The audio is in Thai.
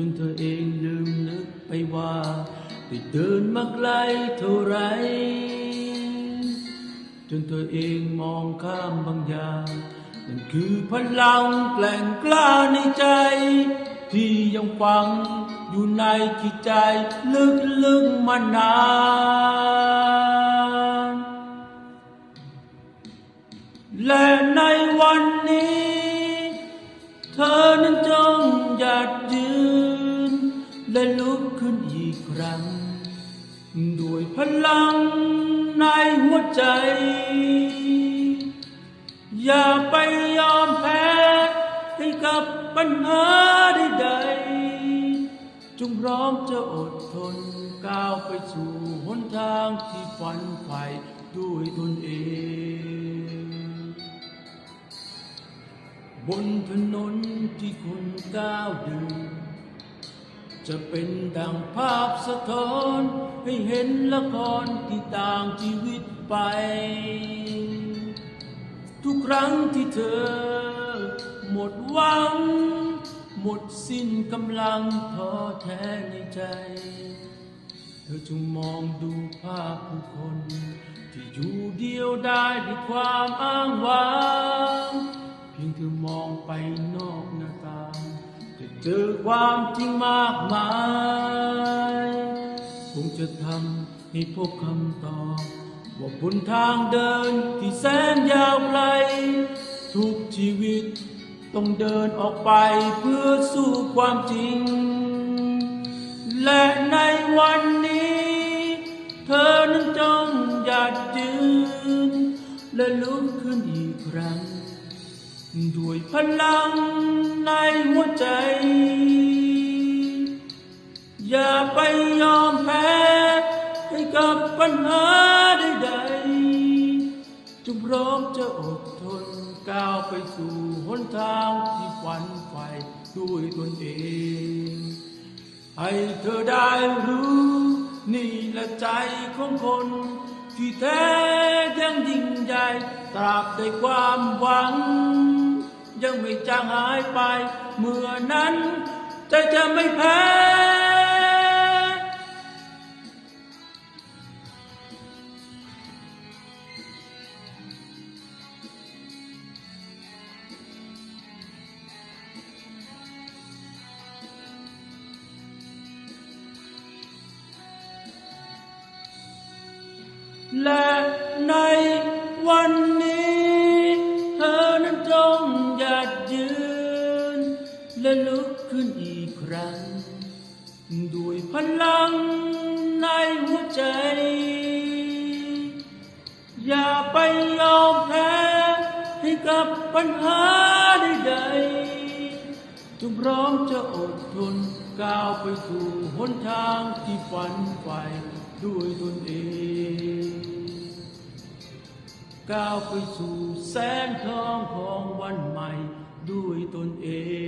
จนเธอเองลืมนึกไปว่าได้เดินมาไกลเท่าไร จนเธอเองมองข้ามบางอย่างนั่นคือพลังแกล่งกล้าในใจ ที่ยังฝังอยู่ในจิตใจลึกๆมานานและในวันนี้ เธอนั้นจงหยัดยืน และลุกขึ้นอีกครั้ง ด้วยพลังในหัวใจ อย่าไปยอมแพ้ให้กับปัญหาใดๆจงพร้อมจะอดทนก้าวไปสู่หนทางที่ฝันใฝ่ด้วยตนเอง บนถนนที่คุณก้าวเดิน จะเป็นดังภาพสะท้อน ให้เห็นละครที่ต่างชีวิตไป ทุกครั้งที่เธอ หมดหวัง หมดสิ้นกำลังท้อแท้ในใจ เธอจงมองดูภาพผู้คน ที่อยู่เดียวได้ด้วยความอ้างว้าง จะเจอความจริงมากมายคงจะทำให้พบคำตอบว่าบนทางเดินที่แสนยาวไกล ทุกชีวิตต้องเดินออกไปเพื่อสู่ความจริง และในวันนี้ เธอนั้นจงหยัดยืน และลุกขึ้นอีกครั้ง ด้วยพลัง ญหาใดๆจงพร้อมจะอดทนก้าวไปสู่หนทางที่ฝันใฝ่ด้วยตนเองให้เธอได้รู้ นี่แหละใจของคน ที่แท้ยังยิ่งใหญ่ตราบใดความหวัง ยังไม่จางหายไป เมื่อนั้นใจจะไม่แพ้ และในวันนี้เธอนั้นจงหยัดยืน และลุกขึ้นอีกครั้ง ด้วยพลังในหัวใจ อย่าไปยอมแพ้ให้กับปัญหาใดๆจงพร้อมจะอดทนก้าวไปสู่หนทางที่ฝันใฝ่ด้วยตนเอง ก้าวไปสู่แสงทองของวันใหม่ด้วยตนเอง